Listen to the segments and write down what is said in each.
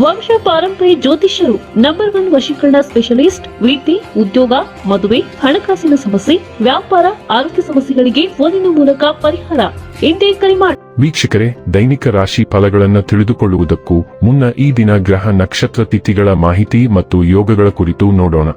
ವಂಶ ಪಾರಂಪರ್ಯ ಜ್ಯೋತಿಷ್ಯರು ನಂಬರ್ ಒನ್ ವಶೀಕರಣ ಸ್ಪೆಷಲಿಸ್ಟ್ ವಿದ್ಯೆ ಉದ್ಯೋಗ, ಮದುವೆ, ಹಣಕಾಸಿನ ಸಮಸ್ಯೆ, ವ್ಯಾಪಾರ, ಆರೋಗ್ಯ ಸಮಸ್ಯೆಗಳಿಗೆ ಫೋನಿನ ಮೂಲಕ ಪರಿಹಾರ. ಎಂದೇ ಕರೆ ಮಾಡಿ ವೀಕ್ಷಕರೇ, ದೈನಿಕ ರಾಶಿ ಫಲಗಳನ್ನು ತಿಳಿದುಕೊಳ್ಳುವುದಕ್ಕೂ ಮುನ್ನ ಈ ದಿನ ಗ್ರಹ ನಕ್ಷತ್ರ ತಿಥಿಗಳ ಮಾಹಿತಿ ಮತ್ತು ಯೋಗಗಳ ಕುರಿತು ನೋಡೋಣ.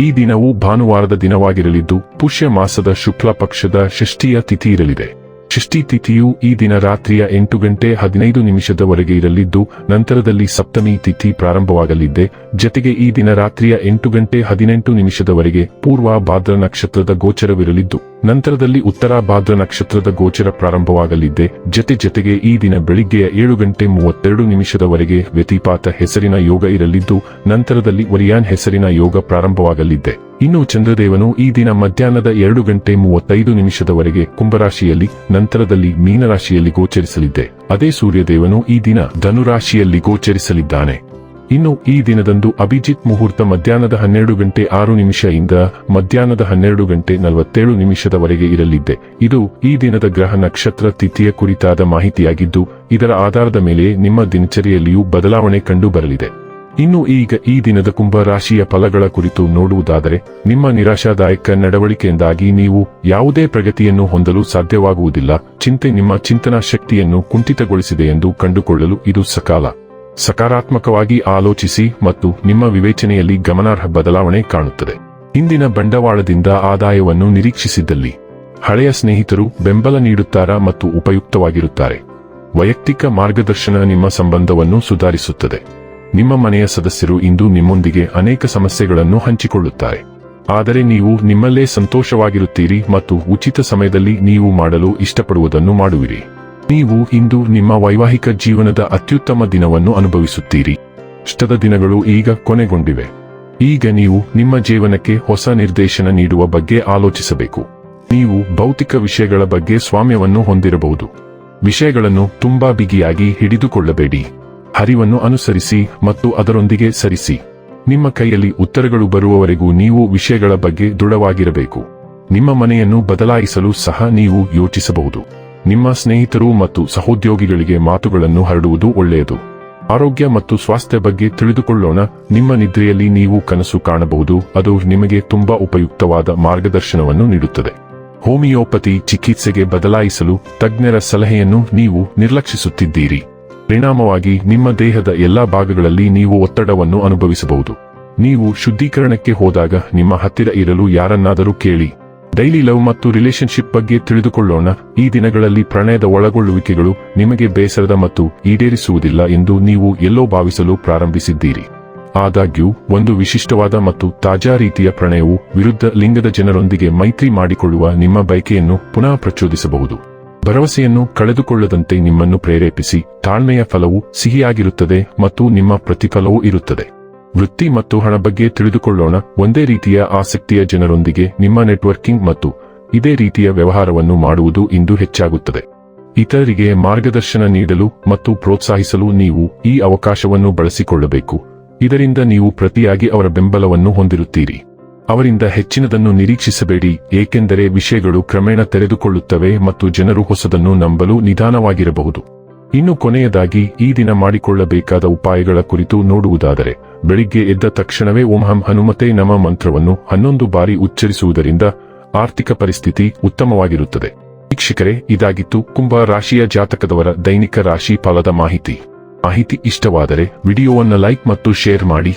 ಈ ದಿನವು ಭಾನುವಾರದ ದಿನವಾಗಿರಲಿದ್ದು, ಪುಷ್ಯ ಮಾಸದ ಶುಕ್ಲ ಪಕ್ಷದ ಷಷ್ಠಿಯ ತಿಥಿ ಇರಲಿದೆ. ಷಷ್ಠಿ ತಿಥಿಯು ಈ ದಿನ ರಾತ್ರಿಯ ಎಂಟು ಗಂಟೆ ಹದಿನೈದು ನಿಮಿಷದವರೆಗೆ ಇರಲಿದ್ದು, ನಂತರದಲ್ಲಿ ಸಪ್ತಮಿ ತಿಥಿ ಪ್ರಾರಂಭವಾಗಲಿದ್ದೆ ಜತೆಗೆ ಈ ದಿನ ರಾತ್ರಿಯ ಎಂಟು ಗಂಟೆ ಹದಿನೆಂಟು ನಿಮಿಷದವರೆಗೆ ಪೂರ್ವ ಭಾದ್ರ ನಕ್ಷತ್ರದ ಗೋಚರವಿರಲಿದ್ದು, ನಂತರದಲ್ಲಿ ಉತ್ತರ ಭಾದ್ರ ನಕ್ಷತ್ರದ ಗೋಚರ ಪ್ರಾರಂಭವಾಗಲಿದ್ದೆ ಜತೆ ಜತೆಗೆ ಈ ದಿನ ಬೆಳಿಗ್ಗೆಯ ಏಳು ಗಂಟೆ ಮೂವತ್ತೆರಡು ನಿಮಿಷದವರೆಗೆ ವ್ಯತಿಪಾತ ಹೆಸರಿನ ಯೋಗ ಇರಲಿದ್ದು, ನಂತರದಲ್ಲಿ ಒರಿಯಾನ್ ಹೆಸರಿನ ಯೋಗ ಪ್ರಾರಂಭವಾಗಲಿದ್ದೆ ಇನ್ನು ಚಂದ್ರದೇವನು ಈ ದಿನ ಮಧ್ಯಾಹ್ನದ ಎರಡು ಗಂಟೆ ಮೂವತ್ತೈದು ನಿಮಿಷದವರೆಗೆ ಕುಂಭರಾಶಿಯಲ್ಲಿ, ನಂತರದಲ್ಲಿ ಮೀನರಾಶಿಯಲ್ಲಿ ಗೋಚರಿಸಲಿದ್ದೆ. ಅದೇ ಸೂರ್ಯದೇವನು ಈ ದಿನ ಧನುರಾಶಿಯಲ್ಲಿ ಗೋಚರಿಸಲಿದ್ದಾನೆ. ಇನ್ನು ಈ ದಿನದಂದು ಅಭಿಜಿತ್ ಮುಹೂರ್ತ ಮಧ್ಯಾಹ್ನದ ಹನ್ನೆರಡು ಗಂಟೆ ಆರು ನಿಮಿಷ ಇಂದ ಮಧ್ಯಾಹ್ನದ ಹನ್ನೆರಡು ಗಂಟೆ ನಲವತ್ತೇಳು ನಿಮಿಷದವರೆಗೆ ಇರಲಿದ್ದೆ. ಇದು ಈ ದಿನದ ಗ್ರಹ ನಕ್ಷತ್ರ ತಿಥಿಯ ಕುರಿತಾದ ಮಾಹಿತಿಯಾಗಿದ್ದು, ಇದರ ಆಧಾರದ ಮೇಲೆ ನಿಮ್ಮ ದಿನಚರಿಯಲ್ಲಿಯೂ ಬದಲಾವಣೆ ಕಂಡು ಬರಲಿದೆ ಇನ್ನು ಈಗ ಈ ದಿನದ ಕುಂಭ ರಾಶಿಯ ಫಲಗಳ ಕುರಿತು ನೋಡುವುದಾದರೆ, ನಿಮ್ಮ ನಿರಾಶಾದಾಯಕ ನಡವಳಿಕೆಯಿಂದಾಗಿ ನೀವು ಯಾವುದೇ ಪ್ರಗತಿಯನ್ನು ಹೊಂದಲು ಸಾಧ್ಯವಾಗುವುದಿಲ್ಲ. ಚಿಂತೆ ನಿಮ್ಮ ಚಿಂತನಾ ಶಕ್ತಿಯನ್ನು ಕುಂಠಿತಗೊಳಿಸಿದೆ ಎಂದು ಕಂಡುಕೊಳ್ಳಲು ಇದು ಸಕಾಲ. ಸಕಾರಾತ್ಮಕವಾಗಿ ಆಲೋಚಿಸಿ ಮತ್ತು ನಿಮ್ಮ ವಿವೇಚನೆಯಲ್ಲಿ ಗಮನಾರ್ಹ ಬದಲಾವಣೆ ಕಾಣುತ್ತದೆ. ಇಂದಿನ ಬಂಡವಾಳದಿಂದ ಆದಾಯವನ್ನು ನಿರೀಕ್ಷಿಸಿದ್ದಲ್ಲಿ ಹಳೆಯ ಸ್ನೇಹಿತರು ಬೆಂಬಲ ನೀಡುತ್ತಾರ ಮತ್ತು ಉಪಯುಕ್ತವಾಗಿರುತ್ತಾರೆ. ವೈಯಕ್ತಿಕ ಮಾರ್ಗದರ್ಶನ ನಿಮ್ಮ ಸಂಬಂಧವನ್ನು ಸುಧಾರಿಸುತ್ತದೆ. ನಿಮ್ಮ ಮನೆಯ ಸದಸ್ಯರು ಇಂದು ನಿಮ್ಮೊಂದಿಗೆ ಅನೇಕ ಸಮಸ್ಯೆಗಳನ್ನು ಹಂಚಿಕೊಳ್ಳುತ್ತಾರೆ. ಆದರೆ ನೀವು ನಿಮ್ಮಲ್ಲೇ ಸಂತೋಷವಾಗಿರುತ್ತೀರಿ ಮತ್ತು ಉಚಿತ ಸಮಯದಲ್ಲಿ ನೀವು ಮಾಡಲು ಇಷ್ಟಪಡುವುದನ್ನು ಮಾಡುವಿರಿ. ನೀವು ಇಂದು ನಿಮ್ಮ ವೈವಾಹಿಕ ಜೀವನದ ಅತ್ಯುತ್ತಮ ದಿನವನ್ನು ಅನುಭವಿಸುತ್ತೀರಿ. ಇಷ್ಟದ ದಿನಗಳು ಈಗ ಕೊನೆಗೊಂಡಿವೆ. ಈಗ ನೀವು ನಿಮ್ಮ ಜೀವನಕ್ಕೆ ಹೊಸ ನಿರ್ದೇಶನ ನೀಡುವ ಬಗ್ಗೆ ಆಲೋಚಿಸಬೇಕು. ನೀವು ಭೌತಿಕ ವಿಷಯಗಳ ಬಗ್ಗೆ ಸ್ವಾಮ್ಯವನ್ನು ಹೊಂದಿರಬಹುದು. ವಿಷಯಗಳನ್ನು ತುಂಬಾ ಬಿಗಿಯಾಗಿ ಹಿಡಿದುಕೊಳ್ಳಬೇಡಿ. ಹರಿವನ್ನು ಅನುಸರಿಸಿ ಮತ್ತು ಅದರೊಂದಿಗೆ ಸರಿಸಿ. ನಿಮ್ಮ ಕೈಯಲ್ಲಿ ಉತ್ತರಗಳು ಬರುವವರೆಗೂ ನೀವು ವಿಷಯಗಳ ಬಗ್ಗೆ ದೃಢವಾಗಿರಬೇಕು. ನಿಮ್ಮ ಮನೆಯನ್ನು ಬದಲಾಯಿಸಲು ಸಹ ನೀವು ಯೋಚಿಸಬಹುದು. ನಿಮ್ಮ ಸ್ನೇಹಿತರು ಮತ್ತು ಸಹೋದ್ಯೋಗಿಗಳಿಗೆ ಮಾತುಗಳನ್ನು ಹರಡುವುದು ಒಳ್ಳೆಯದು. ಆರೋಗ್ಯ ಮತ್ತು ಸ್ವಾಸ್ಥ್ಯ ಬಗ್ಗೆ ತಿಳಿದುಕೊಳ್ಳೋಣ. ನಿಮ್ಮ ನಿದ್ರೆಯಲ್ಲಿ ನೀವು ಕನಸು ಕಾಣಬಹುದು. ಅದು ನಿಮಗೆ ತುಂಬಾ ಉಪಯುಕ್ತವಾದ ಮಾರ್ಗದರ್ಶನವನ್ನು ನೀಡುತ್ತದೆ. ಹೋಮಿಯೋಪತಿ ಚಿಕಿತ್ಸೆಗೆ ಬದಲಾಯಿಸಲು ತಜ್ಞರ ಸಲಹೆಯನ್ನು ನೀವು ನಿರ್ಲಕ್ಷಿಸುತ್ತಿದ್ದೀರಿ. ಪರಿಣಾಮವಾಗಿ ನಿಮ್ಮ ದೇಹದ ಎಲ್ಲಾ ಭಾಗಗಳಲ್ಲಿ ನೀವು ಒತ್ತಡವನ್ನು ಅನುಭವಿಸಬಹುದು. ನೀವು ಶುದ್ಧೀಕರಣಕ್ಕೆ ಹೋದಾಗ ನಿಮ್ಮ ಹತ್ತಿರ ಇರಲು ಯಾರನ್ನಾದರೂ ಕೇಳಿ. ಡೈಲಿ ಲವ್ ಮತ್ತು ರಿಲೇಶನ್ಶಿಪ್ ಬಗ್ಗೆ ತಿಳಿದುಕೊಳ್ಳೋಣ. ಈ ದಿನಗಳಲ್ಲಿ ಪ್ರಣಯದ ಒಳಗೊಳ್ಳುವಿಕೆಗಳು ನಿಮಗೆ ಬೇಸರದ ಮತ್ತು ಈಡೇರಿಸುವುದಿಲ್ಲ ಎಂದು ನೀವು ಎಲ್ಲೋ ಭಾವಿಸಲು ಪ್ರಾರಂಭಿಸಿದ್ದೀರಿ. ಆದಾಗ್ಯೂ, ಒಂದು ವಿಶಿಷ್ಟವಾದ ಮತ್ತು ತಾಜಾ ರೀತಿಯ ಪ್ರಣಯವು ವಿರುದ್ಧ ಲಿಂಗದ ಜನರೊಂದಿಗೆ ಮೈತ್ರಿ ಮಾಡಿಕೊಳ್ಳುವ ನಿಮ್ಮ ಬಯಕೆಯನ್ನು ಪುನಃ ಪ್ರಚೋದಿಸಬಹುದು. ಭರವಸೆಯನ್ನು ಕಳೆದುಕೊಳ್ಳದಂತೆ ನಿಮ್ಮನ್ನು ಪ್ರೇರೇಪಿಸಿ, ತಾಳ್ಮೆಯ ಫಲವು ಸಿಹಿಯಾಗಿರುತ್ತದೆ ಮತ್ತು ನಿಮ್ಮ ಪ್ರತಿಫಲವೂ ಇರುತ್ತದೆ. ವೃತ್ತಿ ಮತ್ತು ಹಣ ಬಗ್ಗೆ ತಿಳಿದುಕೊಳ್ಳೋಣ. ಒಂದೇ ರೀತಿಯ ಆಸಕ್ತಿಯ ಜನರೊಂದಿಗೆ ನಿಮ್ಮ ನೆಟ್ವರ್ಕಿಂಗ್ ಮತ್ತು ಇದೇ ರೀತಿಯ ವ್ಯವಹಾರವನ್ನು ಮಾಡುವುದು ಇಂದು ಹೆಚ್ಚಾಗುತ್ತದೆ. ಇತರರಿಗೆ ಮಾರ್ಗದರ್ಶನ ನೀಡಲು ಮತ್ತು ಪ್ರೋತ್ಸಾಹಿಸಲು ನೀವು ಈ ಅವಕಾಶವನ್ನು ಬಳಸಿಕೊಳ್ಳಬೇಕು. ಇದರಿಂದ ನೀವು ಪ್ರತಿಯಾಗಿ ಅವರ ಬೆಂಬಲವನ್ನು ಹೊಂದಿರುತ್ತೀರಿ. ಅವರಿಂದ ಹೆಚ್ಚಿನದನ್ನು ನಿರೀಕ್ಷಿಸಬೇಡಿ, ಏಕೆಂದರೆ ವಿಷಯಗಳು ಕ್ರಮೇಣ ತೆರೆದುಕೊಳ್ಳುತ್ತವೆ ಮತ್ತು ಜನರು ಹೊಸದನ್ನು ನಂಬಲು ನಿಧಾನವಾಗಿರಬಹುದು. ಇನ್ನು ಕೊನೆಯದಾಗಿ, ಈ ದಿನ ಮಾಡಿಕೊಳ್ಳಬೇಕಾದ ಉಪಾಯಗಳ ಕುರಿತು ನೋಡುವುದಾದರೆ, ಬೆಳಿಗ್ಗೆ ಎದ್ದ ತಕ್ಷಣವೇ ಓಂ ಹಂ ಹನುಮತೆ ನಮ ಮಂತ್ರವನ್ನು ಹನ್ನೊಂದು ಬಾರಿ ಉಚ್ಚರಿಸುವುದರಿಂದ ಆರ್ಥಿಕ ಪರಿಸ್ಥಿತಿ ಉತ್ತಮವಾಗಿರುತ್ತದೆ. ವೀಕ್ಷಕರೇ, ಇದಾಗಿತ್ತು ಕುಂಭ ರಾಶಿಯ ಜಾತಕದವರ ದೈನಿಕ ರಾಶಿ ಫಲದ ಮಾಹಿತಿ. ಮಾಹಿತಿ ಇಷ್ಟವಾದರೆ ವಿಡಿಯೋವನ್ನು ಲೈಕ್ ಮತ್ತು ಶೇರ್ ಮಾಡಿ.